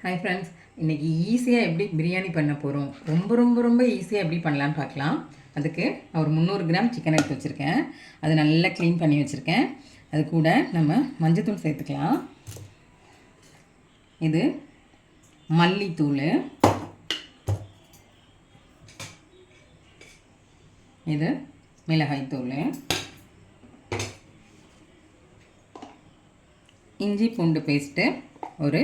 Hi friends இன்றைக்கி ஈஸியாக எப்படி பிரியாணி பண்ண போகிறோம் ரொம்ப ரொம்ப ரொம்ப ஈஸியாக எப்படி பண்ணலான்னு பார்க்கலாம். அதுக்கு ஒரு முந்நூறு கிராம் சிக்கன் எடுத்து வச்சுருக்கேன். அது நல்லா க்ளீன் பண்ணி வச்சுருக்கேன். அது கூட நம்ம மஞ்சத்தூள் சேர்த்துக்கலாம். இது மல்லித்தூள். இது மிளகாய்த்தூள். இஞ்சி பூண்டு பேஸ்ட்டு ஒரு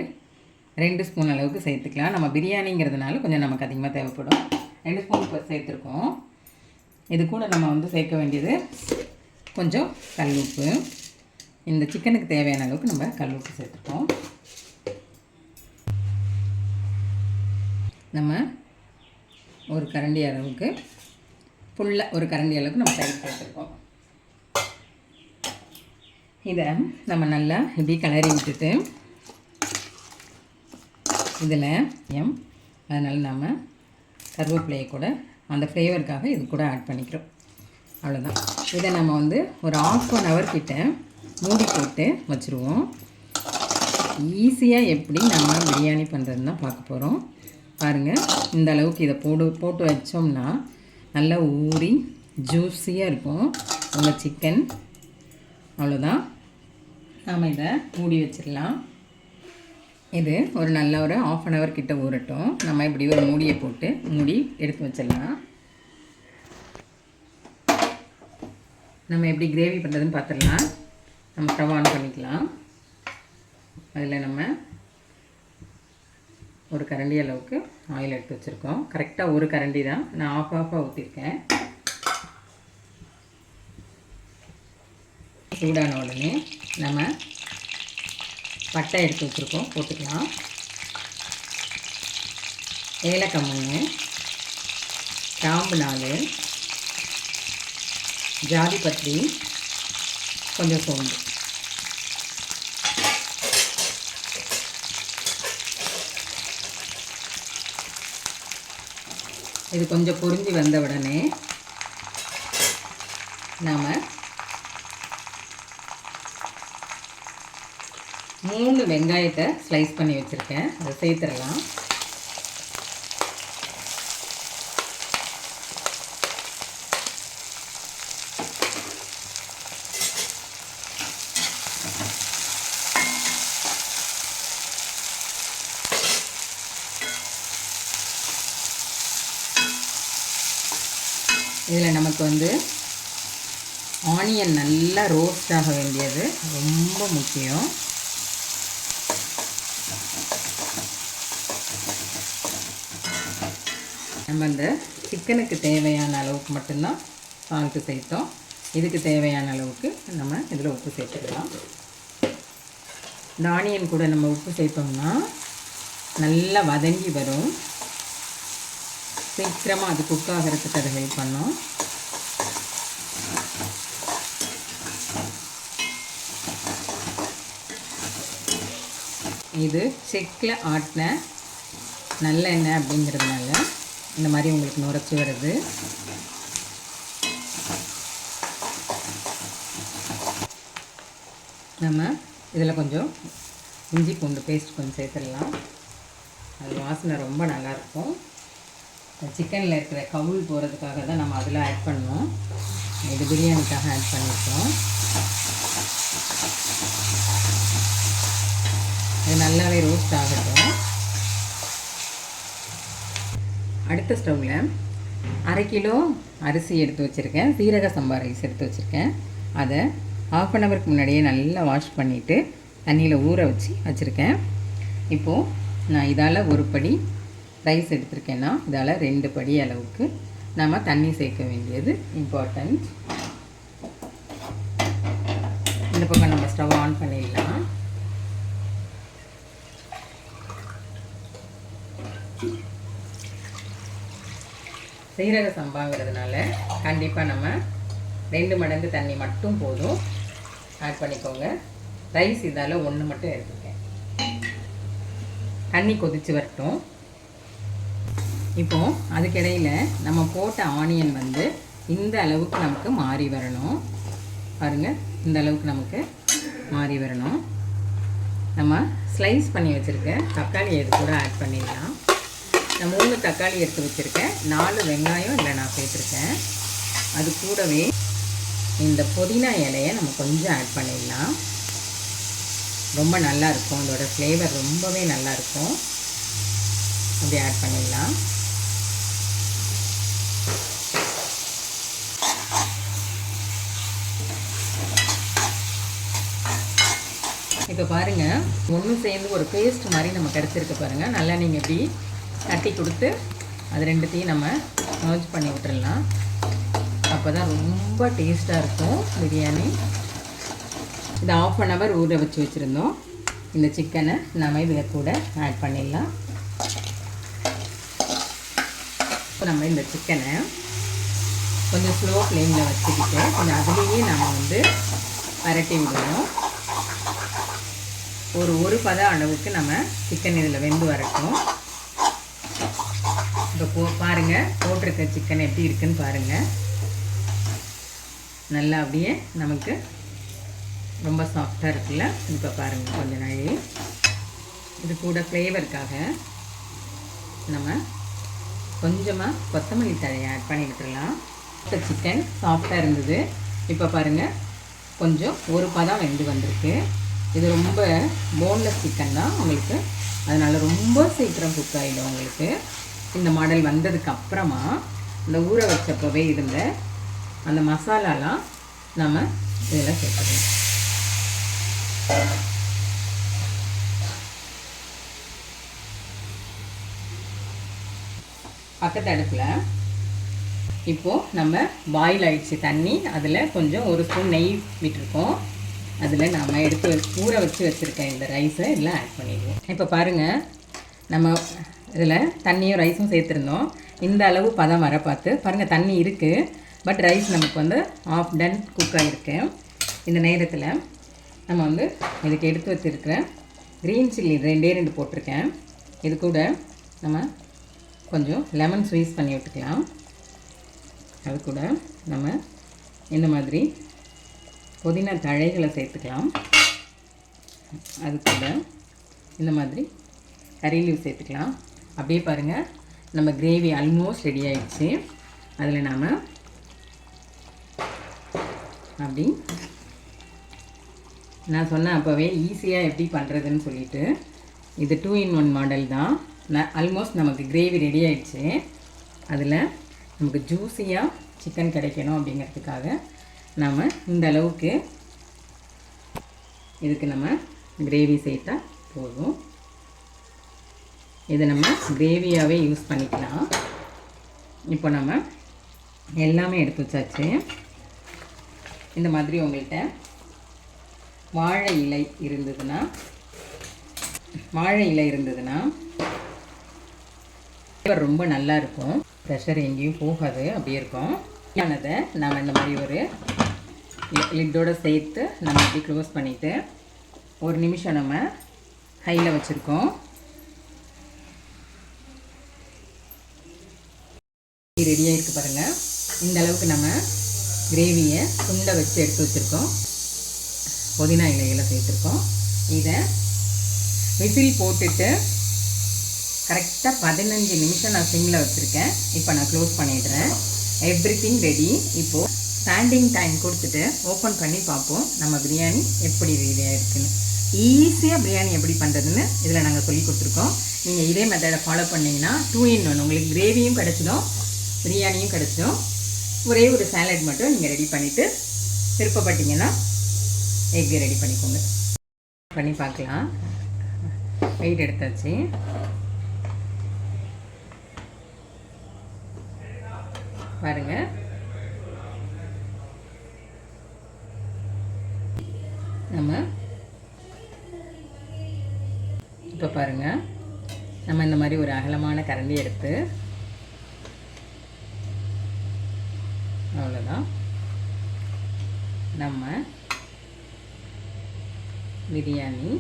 ரெண்டு ஸ்பூன் அளவுக்கு சேர்த்துக்கலாம். நம்ம பிரியாணிங்கிறதுனால கொஞ்சம் நமக்கு அதிகமாக தேவைப்படும். ரெண்டு ஸ்பூன் இப்போ சேர்த்துருக்கோம். இது கூட நம்ம வந்து சேர்க்க வேண்டியது கொஞ்சம் கல் உப்பு. இந்த சிக்கனுக்கு தேவையான அளவுக்கு நம்ம கல் உப்பு சேர்த்துருக்கோம். நம்ம ஒரு கரண்டி அளவுக்கு ஃபுல்லாக ஒரு கரண்டி அளவுக்கு நம்ம தயிர் சேர்த்துருக்கோம். இதை நம்ம நல்லா இப்படி கலரி விட்டுட்டு இதில் எம் அதனால் நம்ம கருவேப்பிலையை கூட அந்த ஃப்ளேவருக்காக இது கூட ஆட் பண்ணிக்கிறோம். அவ்வளோதான் இதை நம்ம வந்து ஒரு ஆஃப் அன் ஹவர் கிட்ட மூடி போட்டு வச்சுருவோம். ஈஸியாக எப்படி நம்ம பிரியாணி பண்ணுறதுன்னு தான் பார்க்க போகிறோம் பாருங்கள் இந்த அளவுக்கு இதை போடு போட்டு வச்சோம்னா நல்லா ஊறி ஜூஸியாக இருக்கும். உங்கள் சிக்கன் அவ்வளோதான் நாம் இதை மூடி வச்சிடலாம். இது ஒரு நல்ல ஒரு ஆஃப் அன் ஹவர் கிட்ட ஊறட்டும். நம்ம இப்படி ஒரு மூடியை போட்டு மூடி எடுத்து வச்சிடலாம். நம்ம எப்படி கிரேவி பண்ணுறதுன்னு பார்த்துடலாம் நம்ம ஸ்டவ் ஆன் பண்ணிக்கலாம். அதில் நம்ம ஒரு கரண்டி அளவுக்கு ஆயில் எடுத்து வச்சுருக்கோம். கரெக்டாக ஒரு கரண்டி தான். நான் ஆஃப் ஆஃபாக ஊற்றிருக்கேன் சூடான உடனே நம்ம பட்டை எடுத்து வச்சுருக்கோம் போட்டுக்கலாம். ஏலக்காய் மூணு கிராம்பு நாலு ஜாதி பத்திரி கொஞ்சம் சோம்பு. இது கொஞ்சம் பொரிஞ்சு வந்த உடனே நாம் மூணு வெங்காயத்தை ஸ்லைஸ் பண்ணி வச்சுருக்கேன். அதை சேர்த்துடலாம். இதில் நமக்கு வந்து ஆனியன் நல்லா ரோஸ்ட் ஆக வேண்டியது ரொம்ப முக்கியம். நம்ம இந்த சிக்கனுக்கு தேவையான அளவுக்கு மட்டும்தான் சால்ட்டு சேர்த்தோம். இதுக்கு தேவையான அளவுக்கு நம்ம இதில் உப்பு சேர்த்துக்கலாம். இந்த ஆனியன் கூட நம்ம உப்பு சேர்த்தோம்னா நல்லா வதங்கி வரும். சீக்கிரமாக அது குக் ஆகிறதுக்கு அதை ஹெல்ப் பண்ணோம். இது செக்கில் ஆட்டின நல்லெண்ணெய் அப்படிங்கிறதுனால இந்த மாதிரி உங்களுக்கு நுரைச்சி வருது. நம்ம இதில் கொஞ்சம் இஞ்சி பூண்டு பேஸ்ட் கொஞ்சம் சேர்த்துடலாம். அது வாசனை ரொம்ப நல்லாயிருக்கும் சிக்கனில் இருக்கிற கவுள் போகிறதுக்காக தான் நம்ம அதில் ஆட் பண்ணோம் இது பிரியாணிக்காக ஆட் பண்ணியிருக்கோம் இது நல்லாவே ரோஸ்ட் ஆகட்டும். அடுத்த ஸ்டவ்வில் அரை கிலோ அரிசி எடுத்து வச்சுருக்கேன். சீரக சம்பா ரைஸ் எடுத்து வச்சுருக்கேன். அதை ஆஃப் அன் ஹவருக்கு முன்னாடியே நல்லா வாஷ் பண்ணிவிட்டு தண்ணியில் ஊற வச்சு வச்சுருக்கேன். இப்போது நான் இதால் ஒரு படி ரைஸ் எடுத்திருக்கேன்னா இதால் ரெண்டு படி அளவுக்கு நம்ம தண்ணி சேர்க்க வேண்டியது இம்பார்ட்டண்ட் இந்த பக்கம் நம்ம ஸ்டவ் ஆன் பண்ணிடலாம். சீரக சம்பாங்கிறதுனால கண்டிப்பாக நம்ம ரெண்டு மடங்கு தண்ணி மட்டும் போதும். ஆட் பண்ணிக்கோங்க. ரைஸ் இதால் ஒன்று மட்டும் எடுத்துருக்கேன். தண்ணி கொதித்து வரட்டும். இப்போது அதுக்கிடையில் நம்ம போட்ட ஆனியன் வந்து இந்த அளவுக்கு நமக்கு மாறி வரணும். பாருங்கள் இந்த அளவுக்கு நமக்கு மாறி வரணும். நம்ம ஸ்லைஸ் பண்ணி வச்சுருக்க தக்காளி இது கூட ஆட் பண்ணிடலாம். நான் மூணு தக்காளி எடுத்து வச்சுருக்கேன். நாலு வெங்காயம் இல்லை நான் சேர்த்துருக்கேன். அது கூடவே இந்த புதினா இலையை நம்ம கொஞ்சம் ஆட் பண்ணிடலாம். ரொம்ப நல்லாயிருக்கும் அதோடய அதோட ஃப்ளேவர் ரொம்பவே நல்லா இருக்கும். அப்படி ஆட் பண்ணிடலாம். இப்போ பாருங்கள் ஒன்றும் சேர்ந்து ஒரு பேஸ்ட் மாதிரி நம்ம கிடச்சிருக்கு பாருங்கள் நல்லா நீங்கள் இப்படி தட்டி கொடுத்து அது ரெண்டுத்தையும் நம்ம மர்ஜ் பண்ணி விட்டுடலாம் அப்போ தான் ரொம்ப டேஸ்ட்டாக இருக்கும் பிரியாணி. இது ஆஃப் அன் ஹவர் ஊற வச்சு வச்சுருந்தோம். இந்த சிக்கனை நம்ம இதில் கூட ஆட் பண்ணிடலாம். இப்போ நம்ம இந்த சிக்கனை கொஞ்சம் ஸ்லோ ஃப்ளேமில் வச்சுக்கிட்டு கொஞ்சம் அதுலேயே நம்ம வந்து பரட்டி விடுவோம் ஒரு ஒரு பத அளவுக்கு நம்ம சிக்கன் இதில் வெந்து வரட்டும். இப்போ போ பாருங்கள் போட்டிருக்க சிக்கன் எப்படி இருக்குன்னு பாருங்கள் நல்லா அப்படியே நமக்கு ரொம்ப சாஃப்டாக இருக்குல்ல? இப்போ பாருங்கள் கொஞ்ச நாளே. இது கூட ஃப்ளேவருக்காக நம்ம கொஞ்சமாக கொத்தமல்லி தழையை ஆட் பண்ணி விட்டுடலாம் இப்போ சிக்கன் சாஃப்டாக இருந்தது. இப்போ பாருங்கள் கொஞ்சம் ஒரு பதம் வெந்து வந்திருக்கு. இது ரொம்ப போன்லெஸ் சிக்கன் தான் உங்களுக்கு. அதனால் ரொம்ப சீக்கிரம் குக் ஆகிடும் உங்களுக்கு. இந்த மாடல் வந்ததுக்கு அப்புறமா இந்த ஊற வச்சப்பவே இருந்த அந்த மசாலாலாம் நம்ம இதில் சேர்த்துக்கணும் பக்கத்து அடுப்பில் இப்போது நம்ம பாயில் ஆயிடுச்சு. தண்ணி அதில் கொஞ்சம் ஒரு ஸ்பூன் நெய் விட்டுருக்கோம். அதில் நம்ம எடுத்து ஊற வச்சு வச்சுருக்க இந்த ரைஸை இதில் ஆட் பண்ணிடுவோம். இப்போ பாருங்கள் நம்ம இதில் தண்ணியும் ரைஸும் சேர்த்துருந்தோம். இந்த அளவு பதம் வர பார்த்து. பாருங்கள் தண்ணி இருக்குது பட் ரைஸ் நமக்கு வந்து ஆஃப் டன் குக் ஆகிருக்கு இந்த நேரத்தில் நம்ம வந்து இதுக்கு எடுத்து வச்சுருக்கிற க்ரீன் சில்லி ரெண்டே ரெண்டு போட்டிருக்கேன். இது கூட நம்ம கொஞ்சம் லெமன் ஸ்வீஸ் பண்ணி விட்டுக்கலாம். அது கூட நம்ம இந்த மாதிரி புதினா தழைகளை சேர்த்துக்கலாம். அது கூட இந்த மாதிரி கறி லீவ் சேர்த்துக்கலாம். அப்படியே பாருங்கள் நம்ம கிரேவி ஆல்மோஸ்ட் ரெடி ஆகிடுச்சு அதில் நாம் அப்படி நான் சொன்னேன் அப்போவே ஈஸியாக எப்படி பண்ணுறதுன்னு சொல்லிட்டு இது டூ இன் ஒன் மாடல் தான். நான் ஆல்மோஸ்ட் நமக்கு கிரேவி ரெடி ஆகிடுச்சு அதில் நமக்கு ஜூஸியாக சிக்கன் கிடைக்கணும் அப்படிங்கிறதுக்காக நாம் இந்த அளவுக்கு இதுக்கு நம்ம கிரேவி சேர்த்தா போதும். இதை நம்ம கிரேவியாகவே யூஸ் பண்ணிக்கலாம். இப்போ நம்ம எல்லாமே எடுத்து வச்சாச்சு. இந்த மாதிரி உங்கள்கிட்ட வாழை இலை இருந்ததுன்னா வாழை இலை இருந்ததுன்னா ஃப்ளேவர் ரொம்ப நல்லா இருக்கும். ப்ரெஷர் எங்கேயும் போகாது அப்படியே இருக்கும். ஆனதை நம்ம இந்த மாதிரி ஒரு லிட்டோடு சேர்த்து நம்ம இப்படி க்ளோஸ் பண்ணிவிட்டு ஒரு நிமிஷம் நம்ம ஹையில் வச்சுருக்கோம். ரெடியாக இருக்குது பாருங்கள் இந்த அளவுக்கு நம்ம கிரேவியை துண்டை வச்சு எடுத்து வச்சுருக்கோம். புதினா இலைகளை சேர்த்துருக்கோம். இதை விசில் போட்டுட்டு கரெக்டாக பதினஞ்சு நிமிஷம் நான் சிம்மில் வச்சுருக்கேன். இப்போ நான் க்ளோஸ் பண்ணிடுறேன். எவ்ரி திங் ரெடி இப்போது ஸ்டாண்டிங் டைம் கொடுத்துட்டு ஓப்பன் பண்ணி பார்ப்போம். நம்ம பிரியாணி எப்படி ரெடியாக இருக்குன்னு. ஈஸியாக பிரியாணி எப்படி பண்ணுறதுன்னு இதில் நாங்கள் சொல்லி கொடுத்துருக்கோம். நீங்கள் இதே மெத்தடை ஃபாலோ பண்ணிங்கன்னா டூ இன் ஒன் உங்களுக்கு கிரேவியும் கிடச்சிடும். பிரியாணியும் கிடச்சிடும். ஒரே ஒரு சாலட் மட்டும் நீங்கள் ரெடி பண்ணிவிட்டு விருப்பப்பட்டீங்கன்னா எக் ரெடி பண்ணிக்கோங்க. பண்ணி பார்க்கலாம். வெயிட் எடுத்தாச்சு. பாருங்கள் நம்ம இப்போ பாருங்கள் நம்ம இந்த மாதிரி ஒரு அகலமான கரண்டி எடுத்து நம்ம பிரியாணி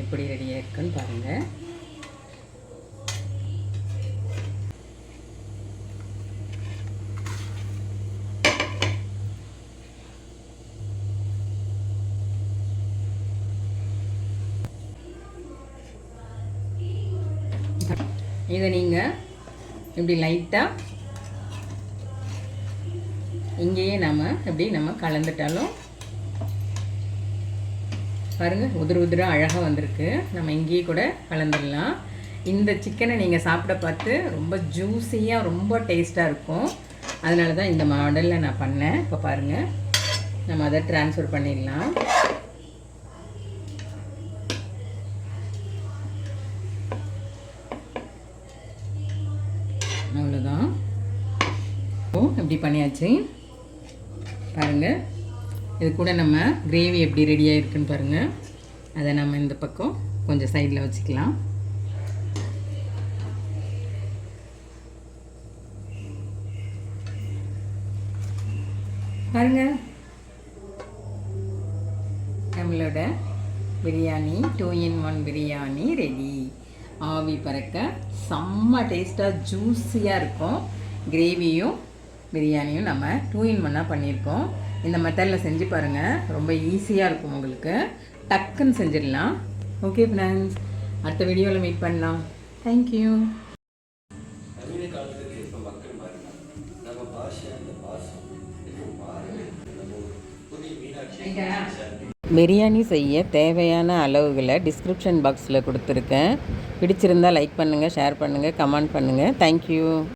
எப்படி ரெடியாக இருக்குன்னு பாருங்கள் இதை நீங்கள் இப்படி லைட்டாக இங்கேயே நம்ம இப்படி நம்ம கலந்துட்டாலும் பாருங்கள் உதிர உதிர அழகாக வந்திருக்கு. நம்ம இங்கேயே கூட கலந்துடலாம். இந்த சிக்கனை நீங்கள் சாப்பிட பார்த்து ரொம்ப ஜூஸியாக ரொம்ப டேஸ்ட்டாக இருக்கும். அதனால தான் இந்த மாடலில் நான் பண்ணேன். இப்போ பாருங்கள் நம்ம அதை ட்ரான்ஸ்ஃபர் பண்ணிடலாம். அவ்வளோதான் ஓ இப்படி பண்ணியாச்சு. பாருங்கள் இது கூட நம்ம கிரேவி எப்படி ரெடியாக இருக்குன்னு பாருங்கள் அதை நம்ம இந்த பக்கம் கொஞ்சம் சைடில் வச்சுக்கலாம். பாருங்க. நம்மளோட biryani two in one biryani ready ஆவி பறக்க செம்ம டேஸ்ட்டாக ஜூஸியாக இருக்கும். கிரேவியும் பிரியாணியும் நம்ம டூ இன் ஒன்னாக பண்ணியிருக்கோம். இந்த மெத்தடில் செஞ்சு பாருங்கள் ரொம்ப ஈஸியாக இருக்கும் உங்களுக்கு. டக்குன்னு செஞ்சிடலாம். ஓகே ஃப்ரெண்ட்ஸ் அடுத்த வீடியோவில் மீட் பண்ணலாம். தேங்க்யூ பிரியாணி செய்ய தேவையான அளவுகளை டிஸ்கிரிப்ஷன் பாக்ஸில் கொடுத்துருக்கேன். பிடிச்சிருந்தால் லைக் பண்ணுங்கள் ஷேர் பண்ணுங்கள் கமெண்ட் பண்ணுங்கள் தேங்க்யூ